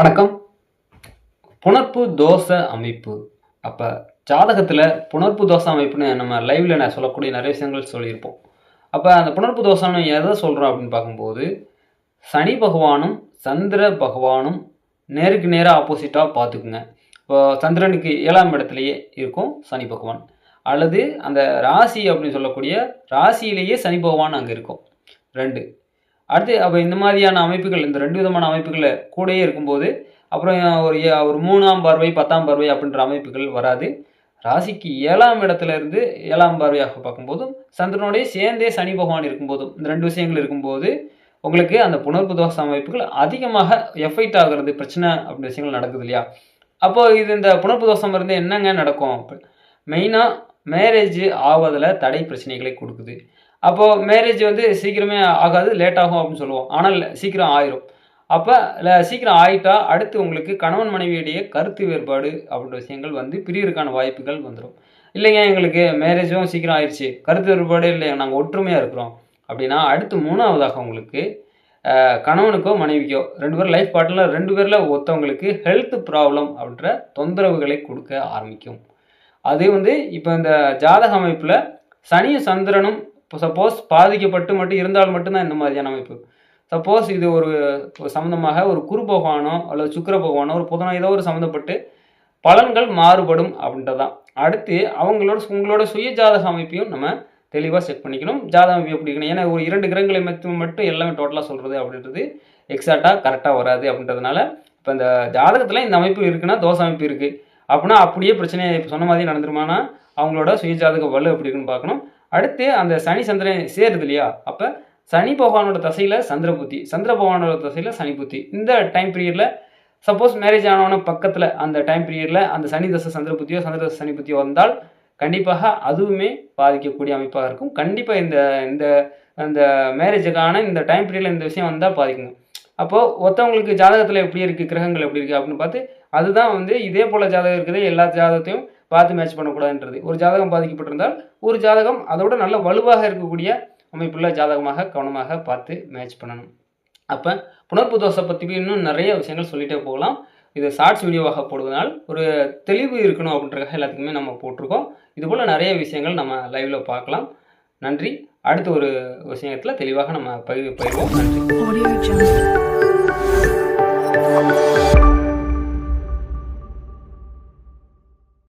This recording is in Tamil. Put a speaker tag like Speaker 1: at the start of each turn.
Speaker 1: வணக்கம். புணர்ப்பு தோசை அமைப்பு. அப்போ ஜாதகத்தில் புணர்ப்பு தோசை அமைப்புன்னு நம்ம லைவ்ல நான் சொல்லக்கூடிய நிறைய விஷயங்கள் சொல்லியிருப்போம். அப்போ அந்த புணர்ப்பு தோசைன்னு எதை சொல்கிறோம் அப்படின்னு பார்க்கும்போது சனி பகவானும் சந்திர பகவானும் நேருக்கு நேராக ஆப்போசிட்டாக பார்த்துக்குங்க. இப்போ சந்திரனுக்கு ஏழாம் இடத்துலையே இருக்கும் சனி பகவான். அல்லது அந்த ராசி அப்படின்னு சொல்லக்கூடிய ராசியிலேயே சனி பகவான் அங்கே இருக்கும். ரெண்டு. அடுத்து அப்போ இந்த மாதிரியான அமைப்புகள் இந்த ரெண்டு விதமான அமைப்புகளில் கூடயே இருக்கும்போது அப்புறம் ஒரு ஒரு மூணாம் பார்வை பத்தாம் பார்வை அப்படின்ற அமைப்புகள் வராது. ராசிக்கு ஏழாம் இடத்துல இருந்து ஏழாம் பார்வையாக பார்க்கும்போதும் சந்திரனோடய சேர்ந்தே சனி பகவான் இருக்கும்போதும் இந்த ரெண்டு விஷயங்கள் இருக்கும்போது உங்களுக்கு அந்த புணர்ப்பு தோஷ அமைப்புகள் அதிகமாக எஃபெக்ட் ஆகிறது பிரச்சனை அப்படின்ற விஷயங்கள் நடக்குது இல்லையா? அப்போ இது இந்த புணர்ப்பு தோஷம் இருந்து என்னங்க நடக்கும்? மெயினாக மேரேஜ் ஆவதில் தடை பிரச்சனைகளை கொடுக்குது. அப்போது மேரேஜ் வந்து சீக்கிரமே ஆகாது லேட் ஆகும் அப்படின்னு சொல்லுவோம். ஆனால் சீக்கிரம் ஆயிரும். அப்போ சீக்கிரம் ஆயிட்டா அடுத்து உங்களுக்கு கணவன் மனைவியுடைய கருத்து வேறுபாடு அப்படின்ற விஷயங்கள் வந்து பிரியருக்கான வாய்ப்புகள் வந்துடும் இல்லைங்க எங்களுக்கு மேரேஜும் சீக்கிரம் ஆயிடுச்சு கருத்து வேறுபாடு இல்லை நாங்கள் ஒற்றுமையாக இருக்கிறோம். அப்படின்னா அடுத்து மூணாவதாக உங்களுக்கு கணவனுக்கோ மனைவிக்கோ ரெண்டு பேரும் லைஃப் பார்ட்னர் ரெண்டு பேரில் ஒருத்தவங்களுக்கு ஹெல்த் ப்ராப்ளம் அப்படின்ற தொந்தரவுகளை கொடுக்க ஆரம்பிக்கும். அது வந்து இப்போ இந்த ஜாதக அமைப்பில் சனியும் சந்திரனும் இப்போ சப்போஸ் பாதிக்கப்பட்டு மட்டும் இருந்தால் மட்டும்தான் இந்த மாதிரியான அமைப்பு. சப்போஸ் இது ஒரு சம்மந்தமாக ஒரு குரு பகவானோ அல்லது சுக்கிர பகவானோ ஒரு புதனோ ஏதோ ஒரு சம்மந்தப்பட்டு பலன்கள் மாறுபடும் அப்படின்றதான் அடுத்து அவங்களோட உங்களோட சுய ஜாதக அமைப்பையும் நம்ம தெளிவாக செக் பண்ணிக்கணும். ஜாதக அமைப்பு எப்படி இருக்கணும் ஏன்னா ஒரு இரண்டு கிரகங்களை மட்டும் மட்டும் எல்லாமே டோட்டலாக சொல்கிறது அப்படின்றது எக்ஸாக்டாக கரெக்டாக வராது அப்படின்றதுனால இப்போ இந்த ஜாதகத்தில் இந்த அமைப்பு இருக்குன்னா தோசை அமைப்பு இருக்குது அப்படின்னா அப்படியே பிரச்சனை இப்போ சொன்ன மாதிரி நடந்துருமானா அவங்களோட சுய ஜாதக வலு எப்படி இருக்குன்னு பார்க்கணும். அடுத்து அந்த சனி சந்திரன் சேருது இல்லையா? அப்போ சனி பகவானோட தசையில் சந்திர புத்தி சந்திர பகவானோட தசையில் சனி புத்தி. இந்த டைம் பீரியடில் சப்போஸ் மேரேஜ் ஆனவன பக்கத்தில் அந்த டைம் பீரியடில் அந்த சனி தசை சந்திர புத்தியோ சந்திர தசை சனி புத்தியோ வந்தால் கண்டிப்பாக அதுவுமே பாதிக்கக்கூடிய அமைப்பாக இருக்கும். கண்டிப்பாக இந்த இந்த அந்த மேரேஜுக்கான இந்த டைம் பீரியடில் இந்த விஷயம் வந்தால் பாதிக்குங்க. அப்போது ஒருத்தவங்களுக்கு ஜாதகத்தில் எப்படி இருக்குது கிரகங்கள் எப்படி இருக்குது அப்படின்னு பார்த்து அதுதான் வந்து இதே போல் ஜாதகம் இருக்குது எல்லா ஜாதகத்தையும் பார்த்து மேட்ச் பண்ணக்கூடாதுன்றது. ஒரு ஜாதகம் பாதிக்கப்பட்டிருந்தால் ஒரு ஜாதகம் அதை விட நல்ல வலுவாக இருக்கக்கூடிய அமைப்புள்ள ஜாதகமாக கவனமாக பார்த்து மேட்ச் பண்ணணும். அப்போ புனர்ப்பு தோசை பற்றி இன்னும் நிறைய விஷயங்கள் சொல்லிட்டே போகலாம். இது ஷார்ட்ஸ் வீடியோவாக போடுவதனால் ஒரு தெளிவு இருக்கணும் அப்படின்றக்காக எல்லாத்துக்குமே நம்ம போட்டிருக்கோம். இதுபோல் நிறைய விஷயங்கள் நம்ம லைவில் பார்க்கலாம். நன்றி. அடுத்த ஒரு விஷயத்தில் தெளிவாக நம்ம பகிர் பயிர்வோம் நன்றி.